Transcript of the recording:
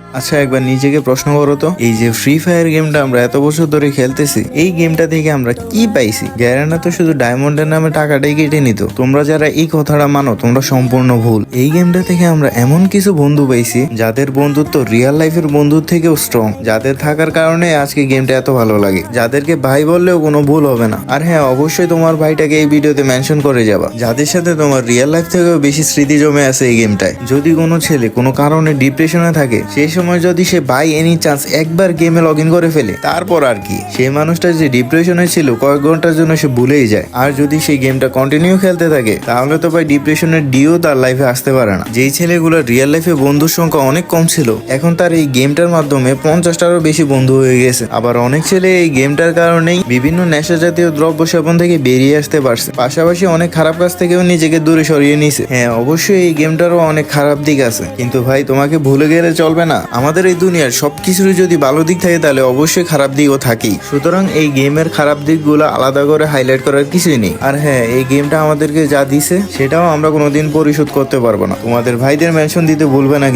আচ্ছা একবার নিজেকে প্রশ্ন করো তো। এই যে ফ্রি ফায়ার গেমটা আমরা এত বছর ধরে খেলতেছি, এই গেমটা থেকে আমরা কি পাইছি? গ্যারানা তো শুধু ডায়মন্ডের নামে টাকাটাই কেটে নিত। তোমরা যারা এই কথাটা মানো, তোমরা সম্পূর্ণ ভুল। এই গেমটা থেকে আমরা এমন কিছু বন্ধু পাইছি, যাদের বন্ধুত্ব রিয়েল লাইফের বন্ধুর থেকেও স্ট্রং যাদের থাকার কারণে আজকে গেমটা এত ভালো লাগে। যাদেরকে ভাই বললেও কোনো ভুল হবে না। আর হ্যাঁ অবশ্যই তোমার ভাইটাকে এই ভিডিওতে মেনশন করে যাবা। যাদের সাথে তোমার রিয়েল লাইফ থেকেও বেশি স্মৃতি জমে আছে এই গেমটায় যদি কোনো ছেলে কোনো কারণে ডিপ্রেশনে থাকে সেই সময় যদি সে বাই এনি চান্স একবার গেমে লগ ইন করে ফেলে, তারপর আর কি? সেই মানুষটা যে ডিপ্রেশনে ছিল কয়েক ঘণ্টার জন্য সে ভুলেই যায়। আর যদি সেই গেমটা কন্টিনিউ খেলতে থাকে, তাহলে তো ভাই ডিপ্রেশনের ডিও তার লাইফে আসতে পারে না। যেই ছেলেগুলো রিয়েল লাইফে বন্ধুর সংখ্যা অনেক কম ছিল, এখন তার এই গেমটার মাধ্যমে পঞ্চাশটারও বেশি বন্ধু হয়ে গেছে। আবার অনেক ছেলে এই গেমটার কারণেই বিভিন্ন নেশা জাতীয় দ্রব্য সেবন থেকে বেরিয়ে আসতে পারছে। পাশাপাশি অনেক খারাপ কাজ থেকেও নিজেকে দূরে সরিয়ে নিছে। হ্যাঁ অবশ্যই এই গেমটারও অনেক খারাপ দিক আছে। কিন্তু ভাই, তোমাকে ভুলে গেলে চলবে না। আমাদের এই দুনিয়ার সব সবকিছুরই যদি ভালো দিক থাকে, তাহলে অবশ্যই খারাপ দিকও থাকি সুতরাং এই গেমের খারাপ দিকগুলো আলাদা করে হাইলাইট করার কিছুই নেই। আর হ্যাঁ এই গেমটা আমাদেরকে যা দিছে, সেটাও আমরা কোনোদিন পরিশোধ করতে পারব না। তোমাদের ভাইদের মেনশন দিতে ভুলবে না।